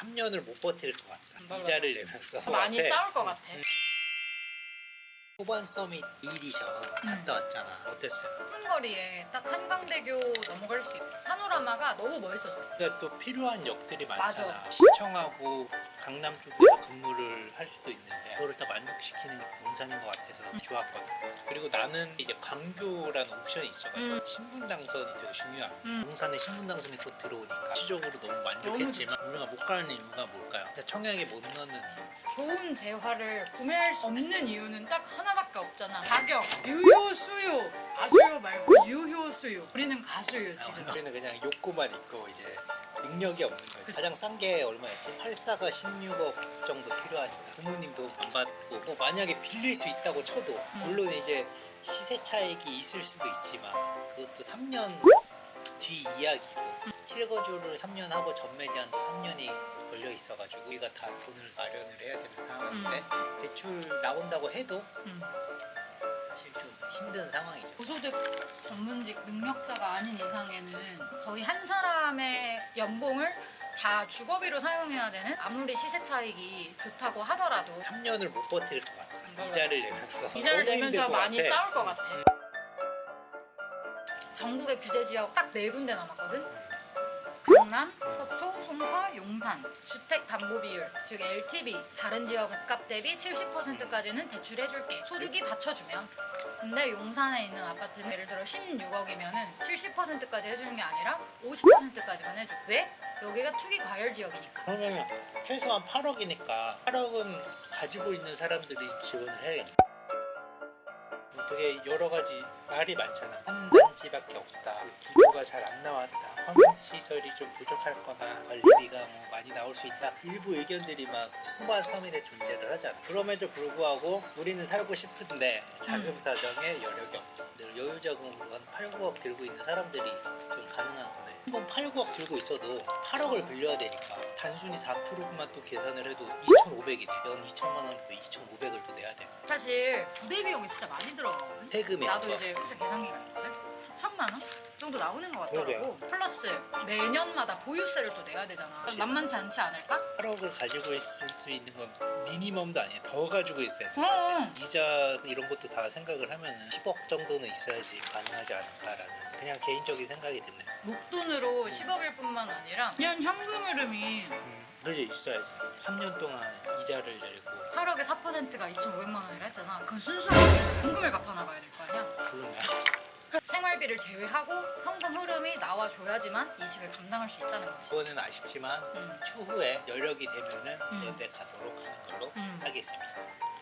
3년을 못 버틸 것 같다. 맞아. 이자를 내면서 많이 같아. 싸울 것 같아. 음. 후반 서밋 이디션 갔다 왔잖아. 어땠어요? 큰 거리에 딱 한강대교 넘어갈 수 있고 파노라마가 너무 멋있었어. 근데 또 필요한 역들이 많잖아. 맞아. 시청하고 강남 쪽에서 근무를 할 수도 있는데 그거를 다 만족시키는 공산인 것 같아서 좋았거든. 그리고 나는 이제 광교라는 옵션이 있어가지고 음. 신분 당선이 되게 중요한. 음. 용산에 신분 당선이 곧 들어오니까 시적으로 너무 만족했지만 우리가 못 가는 이유가 뭘까요? 청약에 못 넣는 이유. 좋은 재화를 구매할 수 없는 이유는 딱 하나밖에 없잖아. 가격. 가수요 말고 유효, 수요. 우리는 가수요 지금. 우리는 그냥 욕구만 있고 이제 능력이 없는 거예요. 가장 싼 게 얼마였지? 84가 16억 정도 필요하니까 부모님도 안 받고 뭐 만약에 빌릴 수 있다고 쳐도 음. 물론 이제 시세 차익이 있을 수도 있지만 그것도 3년 뒤 이야기고 실거주를 3년 하고 전매 제한도 3년이 걸려 있어가지고 우리가 다 돈을 마련을 해야 되는 상황인데 대출 나온다고 해도 음. 사실 좀 힘든 상황이죠. 고소득 전문직 능력자가 아닌 이상에는 거의 한 사람의 연봉을 다 주거비로 사용해야 되는 아무리 시세 차익이 좋다고 하더라도 3년을 못 버틸 것 같아. 맞아. 이자를 내면서. 이자를 너무 내면서 것 많이 같아. 싸울 것 같아. 전국의 규제 지역 딱 네 군데 남았거든. 강남, 서초, 용산 주택 담보 비율 즉 LTV 다른 지역 값 대비 70%까지는 대출해줄게 소득이 받쳐주면 근데 용산에 있는 아파트는 예를 들어 16억이면은 70%까지 해주는 게 아니라 50%까지만 해줘 왜? 여기가 투기 과열 지역이니까 그러면 최소한 8억이니까 8억은 가지고 있는 사람들이 지원을 해야겠네. 되게 여러 가지 말이 많잖아. 한 단지밖에 없다. 기부가 잘 안 나왔다. 시설이 좀 부족할 거나 관리비가 뭐 많이 나올 수 있다. 일부 의견들이 막 후반 서밋에 존재를 하잖아. 그럼에도 불구하고 우리는 살고 싶은데 자금 사정에 여력이 없다. 늘 여유자금으로 한 8, 9억 들고 있는 사람들이 좀 가능 한 거네. 한번 8, 9억 들고 있어도 8억을 빌려야 되니까 단순히 4%만 또 계산을 해도 2,500이네. 연 2천만 원에서 2,500을 또 내야 되고. 사실 부대 비용이 진짜 많이 들어가거든 세금이 나도 이제 회사 계산기가 있거든 4천만 원 정도 나오는 것 같더라고. 플러스 매년마다 보유세를 또 내야 되잖아. 만만치 않지 않을까? 8억을 가지고 있을 수 있는 건 미니멈도 아니야. 더 가지고 있어야 돼. 응. 사실. 이자 이런 것도 다 생각을 하면은 10억 정도는 있어야지 가능하지 않을까라는 그냥 개인적인 생각이 드네. 목돈으로 10억일 뿐만 아니라 그냥 현금 흐름이 음, 그게 있어야지. 3년 동안 이자를 내고 8억에 4%가 2,500만 원이라 했잖아 그 순수하게 현금을 갚아 나가야 그러네. 생활비를 제외하고 현금 흐름이 나와줘야지만 이 집을 감당할 수 있다는 거지 그거는 아쉽지만 음. 추후에 여력이 되면은 음. 이런 데 가도록 하는 걸로 음. 하겠습니다. 음.